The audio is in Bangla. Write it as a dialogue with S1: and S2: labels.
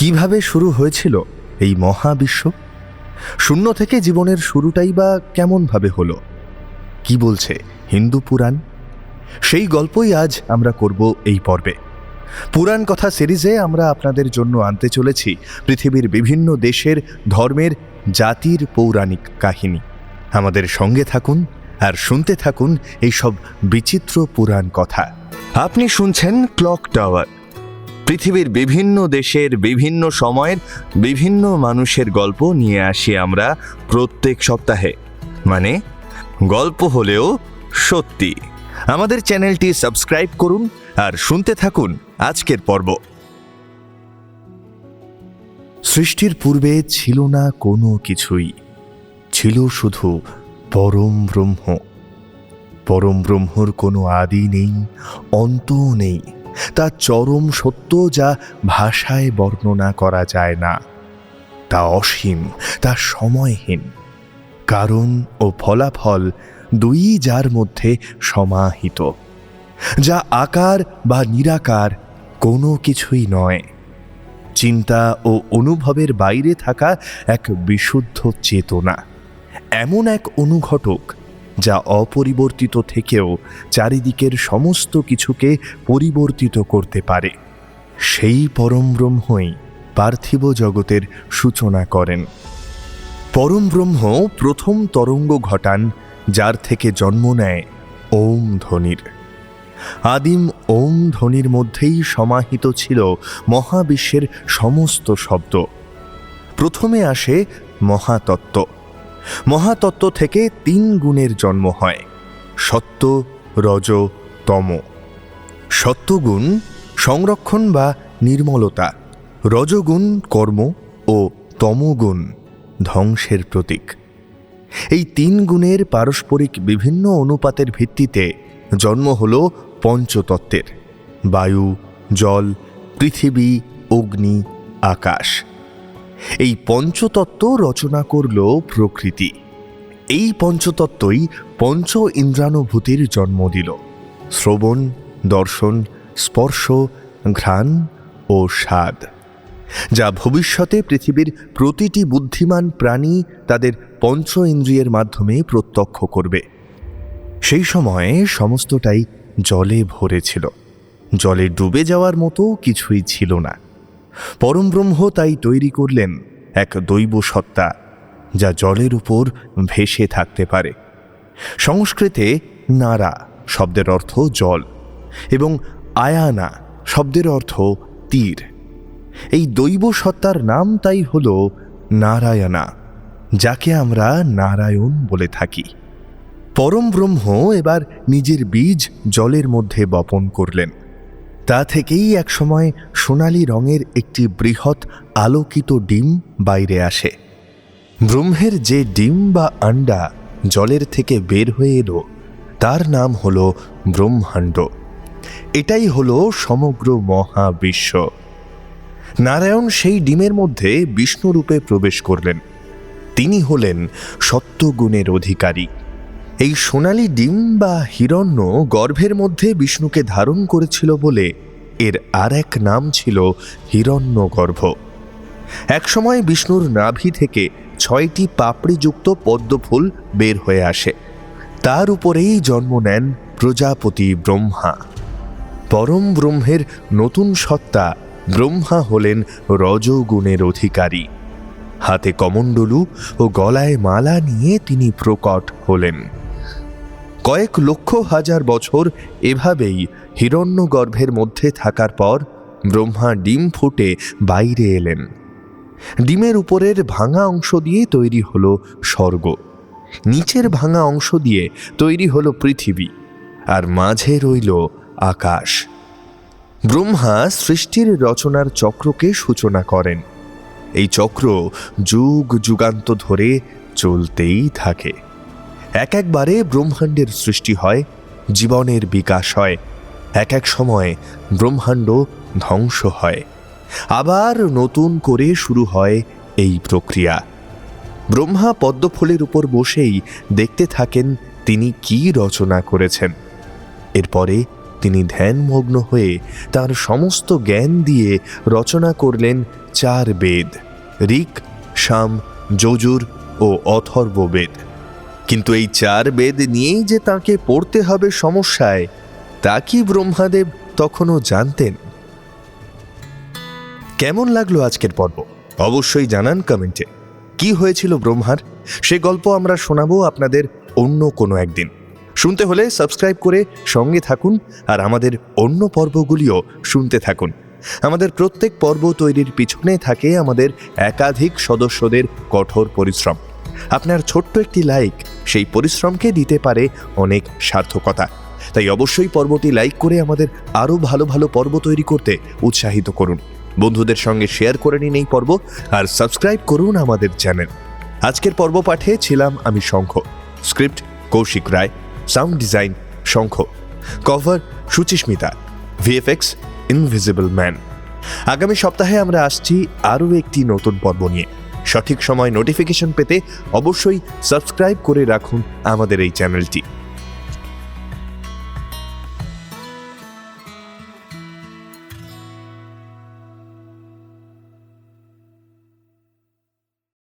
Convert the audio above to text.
S1: কীভাবে শুরু হয়েছিল এই মহাবিশ্ব? শূন্য থেকে জীবনের শুরুটাই বা কেমনভাবে হলো? কি বলছে হিন্দু পুরাণ? সেই গল্পই আজ আমরা করব এই পর্বে। পুরাণ কথা সিরিজে আমরা আপনাদের জন্য আনতে চলেছি পৃথিবীর বিভিন্ন দেশের ধর্মের জাতির পৌরাণিক কাহিনী। আমাদের সঙ্গে থাকুন আর শুনতে থাকুন এইসব বিচিত্র পুরাণ কথা। আপনি শুনছেন ক্লক টাওয়ার। পৃথিবীর বিভিন্ন দেশের বিভিন্ন সময়ের বিভিন্ন মানুষের গল্প নিয়ে আসি আমরা প্রত্যেক সপ্তাহে। মানে গল্প হলেও সত্যি। আমাদের চ্যানেলটি সাবস্ক্রাইব করুন আর শুনতে থাকুন আজকের পর্ব। সৃষ্টির পূর্বে ছিল না কোনো কিছুই। ছিল শুধু পরম ব্রহ্ম। পরম ব্রহ্মর কোনো আদি নেই অন্তও নেই। তা চরম সত্য যা ভাষায় বর্ণনা করা যায় না। তা অসীম, তা সময়হীন। কারণ ও ফলাফল দুই যার মধ্যে সমাহিত। যা আকার বা নিরাকার কোনো কিছুই নয়। চিন্তা ও অনুভবের বাইরে থাকা এক বিশুদ্ধ চেতনা। এমন এক অনুঘটক যা অপরিবর্তিত থেকেও চারিদিকের সমস্ত কিছুকে পরিবর্তিত করতে পারে। সেই পরম ব্রহ্মই পার্থিব জগতের সূচনা করেন। পরম ব্রহ্ম প্রথম তরঙ্গ ঘটান, যার থেকে জন্ম নেয় ওম ধ্বনির আদিম ওম ধ্বনির মধ্যেই সমাহিত ছিল মহাবিশ্বের সমস্ত শব্দ। প্রথমে আসে মহাতত্ত্ব। মহাতত্ত্ব থেকে তিন গুণের জন্ম হয়। সত্য, রজ, তম। সত্যগুণ সংরক্ষণ বা নির্মলতা। রজগুণ কর্ম ও তমগুণ ধ্বংসের প্রতীক। এই তিন গুণের পারস্পরিক বিভিন্ন অনুপাতের ভিত্তিতে জন্ম হল পঞ্চতত্ত্বের। বায়ু, জল, পৃথিবী, অগ্নি, আকাশ। এই পঞ্চতত্ত্ব রচনা করল প্রকৃতি। এই পঞ্চতত্ত্বই পঞ্চ ইন্দ্রানুভূতির জন্ম দিল। শ্রবণ, দর্শন, স্পর্শ, ঘ্রাণ ও স্বাদ, যা ভবিষ্যতে পৃথিবীর প্রতিটি বুদ্ধিমান প্রাণী তাদের পঞ্চ ইন্দ্রিয়ের মাধ্যমে প্রত্যক্ষ করবে। সেই সময়ে সমস্তটাই জলে ভরেছিল। জলে ডুবে যাওয়ার মতো কিছুই ছিল না। পরমব্রহ্ম তাই তৈরি করলেন এক দৈব সত্তা, যা জলের উপর ভেসে থাকতে পারে। সংস্কৃতে নারা শব্দের অর্থ জল এবং আয়ানা শব্দের অর্থ তীর। এই দৈব সত্তার নাম তাই হল নারায়ণা, যাকে আমরা নারায়ণ বলে থাকি। পরম ব্রহ্ম এবার নিজের বীজ জলের মধ্যে বপন করলেন। তা থেকেই একসময় সোনালি রঙের একটি বৃহৎ আলোকিত ডিম বাইরে আসে। ব্রহ্মের যে ডিম বা আন্ডা জলের থেকে বের হয়ে এলো, তার নাম হল ব্রহ্মাণ্ড। এটাই হলো সমগ্র মহাবিশ্ব। নারায়ণ সেই ডিমের মধ্যে বিষ্ণুরূপে প্রবেশ করলেন। তিনি হলেন সত্যগুণের অধিকারী। এই সোনালি ডিম বা হিরণ্য গর্ভের মধ্যে বিষ্ণুকে ধারণ করেছিল বলে এর আর এক নাম ছিল হিরণ্য হিরণ্যগর্ভ একসময় বিষ্ণুর নাভি থেকে ছয়টি পাপড়িযুক্ত পদ্মফুল বের হয়ে আসে। তার উপরেই জন্ম নেন প্রজাপতি ব্রহ্মা। পরম ব্রহ্মের নতুন সত্তা ব্রহ্মা হলেন রজগুণের অধিকারী। হাতে কমণ্ডলু ও গলায় মালা নিয়ে তিনি প্রকট হলেন। কয়েক লক্ষ হাজার বছর এভাবেই হিরণ্যগর্ভের মধ্যে থাকার পর ব্রহ্মা ডিম ফুটে বাইরে এলেন। ডিমের উপরের ভাঙা অংশ দিয়ে তৈরি হলো স্বর্গ। নিচের ভাঙা অংশ দিয়ে তৈরি হলো পৃথিবী, আর মাঝে রইল আকাশ। ব্রহ্মা সৃষ্টির রচনার চক্রকে সূচনা করেন। এই চক্র যুগ যুগান্ত ধরে চলতেই থাকে। এক একবারে ব্রহ্মাণ্ডের সৃষ্টি হয়, জীবনের বিকাশ হয়। এক এক সময় ব্রহ্মাণ্ড ধ্বংস হয়। আবার নতুন করে শুরু হয় এই প্রক্রিয়া। ব্রহ্মা পদ্মফুলের উপর বসেই দেখতে থাকেন তিনি কি রচনা করেছেন। এরপরে তিনি ধ্যানমগ্ন হয়ে তার সমস্ত জ্ঞান দিয়ে রচনা করলেন চার বেদ, ঋক, সাম, যজুর ও অথর্ব বেদ কিন্তু এই চার বেদ নিয়েই যে তাকে পড়তে হবে সমস্যায়, তা কি ব্রহ্মাদেব তখনও জানতেন? কেমন লাগল আজকের পর্ব? অবশ্যই জানান কমেন্টে। কি হয়েছিল ব্রহ্মার? সে গল্প আমরা শোনাবো আপনাদের অন্য কোনো একদিন। শুনতে হলে সাবস্ক্রাইব করে সঙ্গে থাকুন আর আমাদের অন্য পর্বগুলিও শুনতে থাকুন। আমাদের প্রত্যেক পর্ব তৈরির পিছনে থাকে আমাদের একাধিক সদস্যদের কঠোর পরিশ্রম। আপনার ছোট্ট একটি লাইক সেই পরিশ্রমকে দিতে পারে অনেক সার্থকতা। তাই অবশ্যই পর্বটি লাইক করে আমাদের আরও ভালো ভালো পর্ব তৈরি করতে উৎসাহিত করুন। বন্ধুদের সঙ্গে শেয়ার করে নিন এই পর্ব আর সাবস্ক্রাইব করুন আমাদের চ্যানেল। আজকের পর্ব পাঠে ছিলাম আমি Shankha, script Kaushik Roy, sound design Shankha, cover Suchismita, VFX invisible man. আগামী সপ্তাহে আমরা আসছি আরও একটি নতুন পর্ব নিয়ে। সঠিক সময় নোটিফিকেশন পেতে অবশ্যই সাবস্ক্রাইব করে রাখুন আমাদের এই চ্যানেলটি